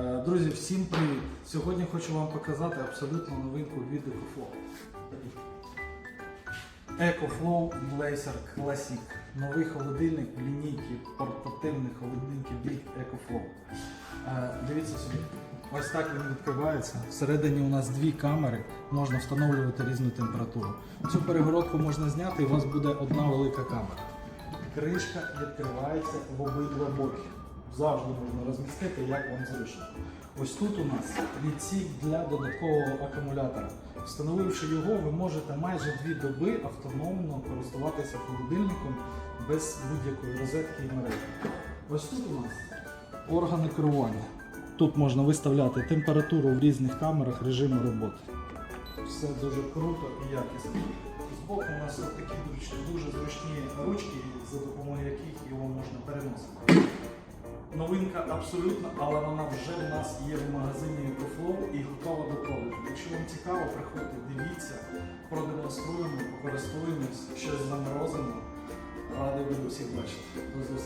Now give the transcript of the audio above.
Е, Друзі, всім привіт! Сьогодні хочу вам показати абсолютно новинку від EcoFlow. EcoFlow Blazer Classic. Новий холодильник в лінійці портативних холодильників від EcoFlow. Е, Дивіться собі. Ось так він відкривається. Всередині у нас дві камери, можна встановлювати різну температуру. Цю перегородку можна зняти, і у вас буде одна велика камера. Кришка відкривається в обидва боки. Завжди можна розмістити, як вам зручно. Ось тут у нас відсік для додаткового акумулятора. Встановивши його, ви можете майже дві доби автономно користуватися холодильником без будь-якої розетки і мережі. Ось тут у нас органи керування. Тут можна виставляти температуру в різних камерах режиму роботи. Все дуже круто і якісно. Збоку у нас такі дуже, зручні ручки, за допомогою яких його можна переносити. Новинка абсолютно, але вона вже в нас є в магазині EcoFlow і готова до продажу. Якщо вам цікаво, приходьте, дивіться, продемонструємо, користуємось, щось заморозимо. Радий буду всіх бачити. До.